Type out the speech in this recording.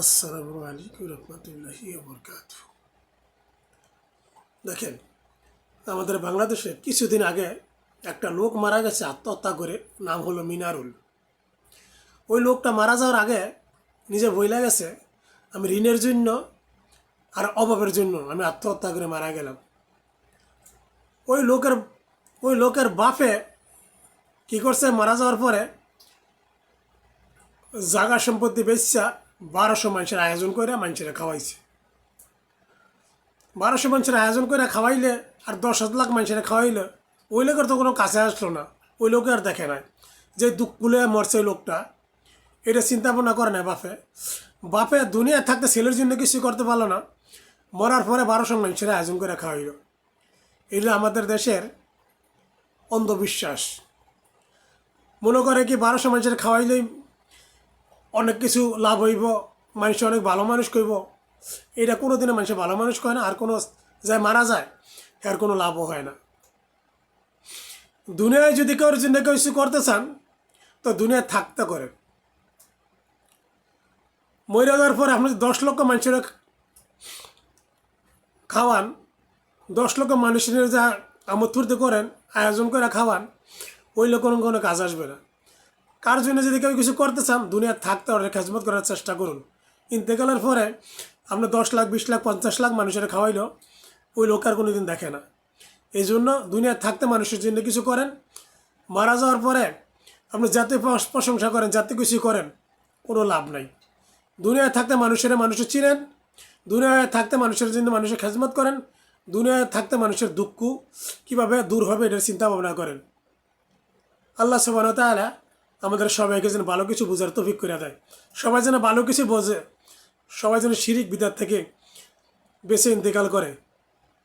আসসালামু আলাইকুম রহমতুল্লাহি বরকাত দেখেন, আমাদের বাংলাদেশে কিছুদিন আগে একটা লোক মারা গেছে, আত্মহত্যা করে, নাম হলো মিনারুল। ওই লোকটা মারা যাওয়ার আগে নিজে বইলা গেছে, আমি ঋণের জন্য আর অভাবের জন্য আমি আত্মহত্যা করে মারা গেলাম। ওই লোকের ওই লোকের বাপে কী করছে? মারা যাওয়ার পরে জাগা সম্পত্তি বেচা বারোশো মানুষের আয়োজন করে মানুষেরা খাওয়াইছে। বারোশো মানুষের আয়োজন করে খাওয়াইলে আর দশ লাখ মানুষেরা খাওয়াইলে ওই লোকের তো কোনো কাছে আসলো না, ওই লোকে আর দেখে নাই। যে দুঃখ কুলে মরছে লোকটা, এটা চিন্তা ভাবনা করে না বাপে। বাপে দুনিয়া থাকতে ছেলের জন্য কিছু করতে পারল না, মরার পরে বারোশো মানুষের আয়োজন করে খাওয়াইল। এগুলো আমাদের দেশের অন্ধবিশ্বাস। মনে করে কি বারোশো মানুষের খাওয়াইলেই অনেক কিছু লাভ হইব, মানুষ অনেক ভালো মানুষ কইব। এটা কোনো দিনে মানুষে ভালো মানুষ কয় না, আর কোনো যায় মারা যায় এর কোনো লাভও হয় না। দুনিয়ায় যদি কেউ জন্য কেউ কিছু করতে চান, তো দুনিয়ায় থাকতে করে। মরে যাওয়ার পরে আপনি দশ লক্ষ মানুষের খাওয়ান, দশ লক্ষ মানুষের যা আমোদ ফুর্তি করেন, আয়োজন করে খাওয়ান, ওই লোক কোনো কাজ আসবে না। কার জন্য যদি কেউ কিছু করতে চান দুনিয়া থাকতে অনেক খেজমত করার চেষ্টা করুন। ইন্তেকালের পরে আপনি দশ লাখ, বিশ লাখ, পঞ্চাশ লাখ মানুষের খাওয়াইলো, ওই লোক আর কোনো দিন দেখে না। এই জন্য দুনিয়া থাকতে মানুষের জন্য কিছু করেন। মারা যাওয়ার পরে আপনি যাতে প্রশংসা করেন, যাতে কিছু করেন, কোনো লাভ নাই। দুনিয়ায় থাকতে মানুষের মানুষের চিনেন। দুনিয়ায় থাকতে মানুষের জন্য মানুষের খেজমত করেন। দুনিয়ায় থাকতে মানুষের দুঃখ কীভাবে দূর হবে এটার চিন্তা ভাবনা করেন। আল্লাহ সুবাহ তাআলা আমাদের সবাইকে যেন ভালো কিছু বোঝার তফিক করে দেয়। সবাই যেন ভালো কিছু বোঝে, সবাই যেন শিরিক বিদার থেকে বেছে ইন্তেকাল করে।